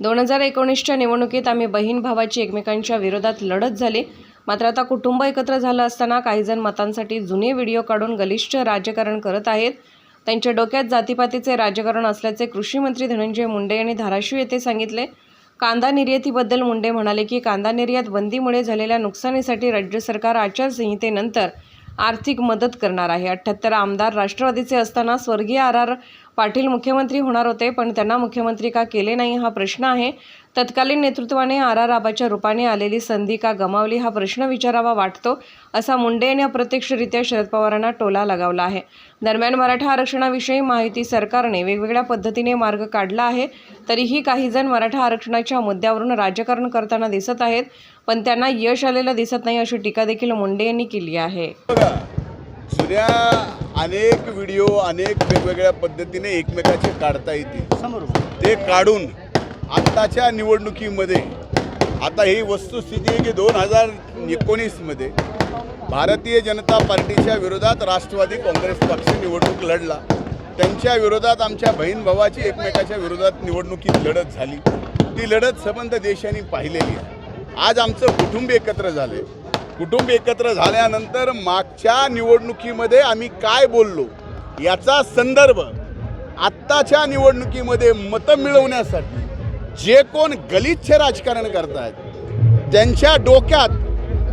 दोन हजार एकोणीसच्या निवडणुकीत आम्ही बहीण भावाची एकमेकांच्या विरोधात लढत झाली. मात्र आता कुटुंब एकत्र झालं असताना काहीजण मतांसाठी जुने व्हिडिओ काढून गलिष्ठ राजकारण करत आहेत. त्यांच्या डोक्यात जातीपातीचे राजकारण असल्याचे कृषी मंत्री धनंजय मुंडे यांनी धाराशिव येथे सांगितले. कांदा निर्यातीबद्दल मुंडे म्हणाले की कांदा निर्यात बंदीमुळे झालेल्या नुकसानीसाठी राज्य सरकार आचारसंहितेनंतर आर्थिक मदत करणार आहे. अठ्ठ्याहत्तर आमदार राष्ट्रवादीचे असताना स्वर्गीय आर आर पाटील मुख्यमंत्री होणार होते पण त्यांना मुख्यमंत्री का केले नाही हा प्रश्न आहे. तत्कालीन नेतृत्वाने आर. आर. आबाच्या रूपाने आलेली संधी का गमावली हा प्रश्न विचारावा वाटतो असा मुंडे यांनी अप्रत्यक्षरित्या शरद पवारांना टोला लगावला आहे. दरम्यान मराठा आरक्षणाविषयी माहिती सरकारने वेगवेगळ्या पद्धतीने मार्ग काढला आहे तरीही काही जण मराठा आरक्षणाच्या मुद्द्यावरून राजकारण करताना दिसत आहेत पण त्यांना यश आलेलं दिसत नाही अशी टीका देखील मुंडे यांनी केली आहे. अनेक व्हिडिओ अनेक वेगवेगळ्या पद्धतीने एकमेकाचे काढता येतील. ते काढून आत्ताच्या निवडणुकीमध्ये आता ही वस्तुस्थिती आहे की दोन हजार एकोणीसमध्ये भारतीय जनता पार्टीच्या विरोधात राष्ट्रवादी काँग्रेस पक्ष निवडणूक लढला. त्यांच्या विरोधात आमच्या बहीण भावाची एकमेकाच्या विरोधात निवडणुकीत लढत झाली. ती लढत संबंध देशांनी पाहिलेली आहे. आज आमचं कुटुंब एकत्र झाले कुटुंब एकत्र झाल्यानंतर मागच्या निवडणुकीमध्ये आम्ही काय बोललो याचा संदर्भ आत्ताच्या निवडणुकीमध्ये मतं मिळवण्यासाठी जे कोण गलिच्छ राजकारण करतायत त्यांच्या डोक्यात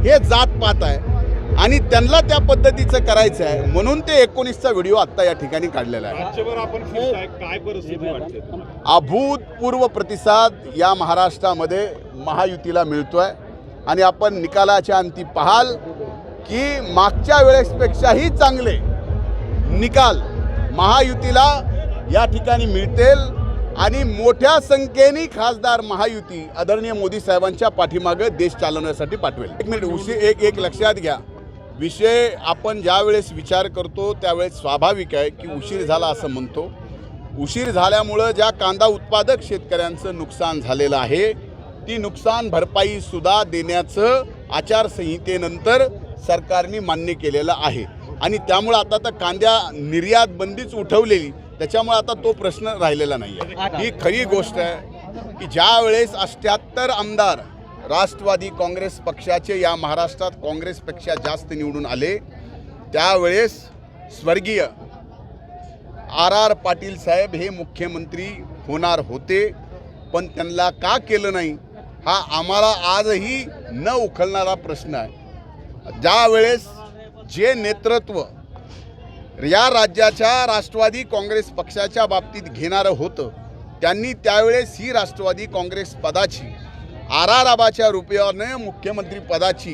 हे जातपात आहे आणि त्यांना त्या पद्धतीचं करायचं आहे म्हणून ते एकोणीसचा व्हिडिओ आत्ता या ठिकाणी काढलेला आहे. राज्यभर आपण फिरताय काय परिस्थिती वाटते? अभूतपूर्व प्रतिसाद या महाराष्ट्रामध्ये महायुतीला मिळतोय. आणि आपण निकालाच्या अंती पाहाल की मागच्या वेळेसपेक्षाही चांगले निकाल महायुतीला या ठिकाणी मिळतील आणि मोठ्या संख्येने खासदार महायुती आदरणीय मोदी साहेबांच्या पाठीमागं देश चालवण्यासाठी पाठवेल. एक मिनिट उशी एक एक लक्षात घ्या. विषय आपण ज्यावेळेस विचार करतो त्यावेळेस स्वाभाविक आहे की उशीर झाला असं म्हणतो. उशीर झाल्यामुळं ज्या कांदा उत्पादक शेतकऱ्यांचं नुकसान झालेलं आहे ती नुकसान भरपाई सुद्धा देण्याचं आचारसंहितेनंतर सरकारने मान्य केलेलं आहे. आणि त्यामुळं आता तर कांद्या निर्यात बंदीच उठवलेली त्याच्यामुळे आता तो प्रश्न राहिलेला नाही आहे ही खरी गोष्ट आहे की ज्या वेळेस अष्ट्याहत्तर आमदार राष्ट्रवादी काँग्रेस पक्षाचे या महाराष्ट्रात काँग्रेसपेक्षा जास्त निवडून आले त्यावेळेस स्वर्गीय आर आर पाटील साहेब हे मुख्यमंत्री होणार होते पण त्यांना का केलं नाही? हा आम्हाला आजही न उखलणारा प्रश्न आहे. ज्या वेळेस जे नेतृत्व या राज्याच्या राष्ट्रवादी काँग्रेस पक्षाच्या बाबतीत घेणारं होतं त्यांनी त्यावेळेस ही राष्ट्रवादी काँग्रेस पदाची आर आबाच्या रुपयाने मुख्यमंत्री पदाची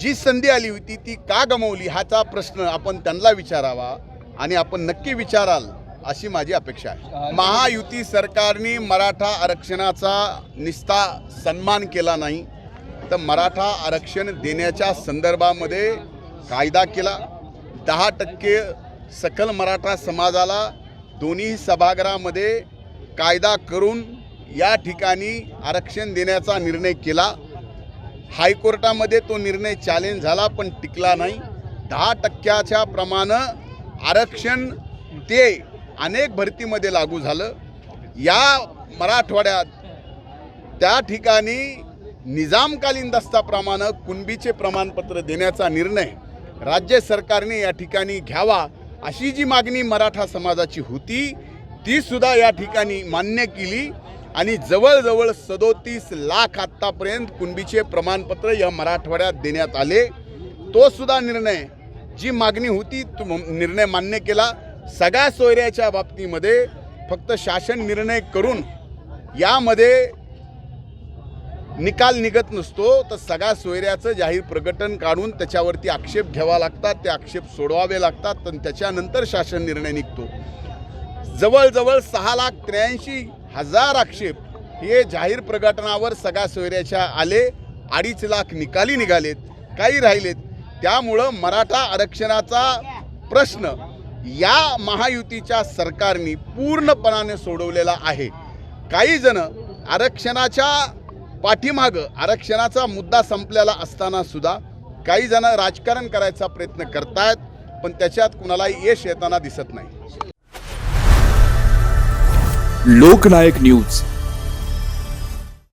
जी संधी आली होती ती का गमवली ह्याचा प्रश्न आपण त्यांना विचारावा आणि आपण नक्की विचाराल. अशी माझी अपेक्षा आहे. महायुती सरकारने मराठा आरक्षणाचा निस्ता सन्मान केला नाही तर मराठा आरक्षण देण्याच्या संदर्भामध्ये कायदा केला. दहा टक्के सकल मराठा समाजाला दोन्ही सभागृहामध्ये कायदा करून या ठिकाणी आरक्षण देण्याचा निर्णय केला. हायकोर्टामध्ये तो निर्णय चॅलेंज झाला पण टिकला नाही. दहा टक्क्याच्या प्रमाणं आरक्षण ते अनेक भरतीमध्ये लागू झालं. या मराठवाड्यात त्या ठिकाणी निजामकालीन दस्ताप्रमाणे कुणबीचे प्रमाणपत्र देण्याचा निर्णय राज्य सरकारने या ठिकाणी घ्यावा अशी जी मागणी मराठा समाजाची होती तीसुद्धा या ठिकाणी मान्य केली आणि जवळजवळ सदोतीस लाख आत्तापर्यंत कुणबीचे प्रमाणपत्र या मराठवाड्यात देण्यात आले. तो सुद्धा निर्णय जी मागणी होती तो निर्णय मान्य केला. सगळ्या सोयऱ्याच्या बाबतीमध्ये फक्त शासन निर्णय करून यामध्ये निकाल निघत नसतो तर सगळ्या सोयऱ्याचं जाहीर प्रकटन काढून त्याच्यावरती आक्षेप घ्यावा लागतात ते आक्षेप सोडवावे लागतात आणि त्याच्यानंतर शासन निर्णय निघतो. जवळजवळ सहा लाख त्र्याऐंशी हजार आक्षेप हे जाहीर प्रकटनावर सगळ्या सोयऱ्याच्या आले अडीच लाख निकाली निघालेत काही राहिलेत. त्यामुळं मराठा आरक्षणाचा प्रश्न या महायुतीच्या सरकारने पूर्णपणाने सोडवलेला आहे. काही जण आरक्षणाच्या पाठीमागं आरक्षणाचा मुद्दा संपलेला असताना सुद्धा काही जण राजकारण करायचा प्रयत्न करतायत पण त्याच्यात कुणालाही यश येताना दिसत नाही. लोकनायक न्यूज.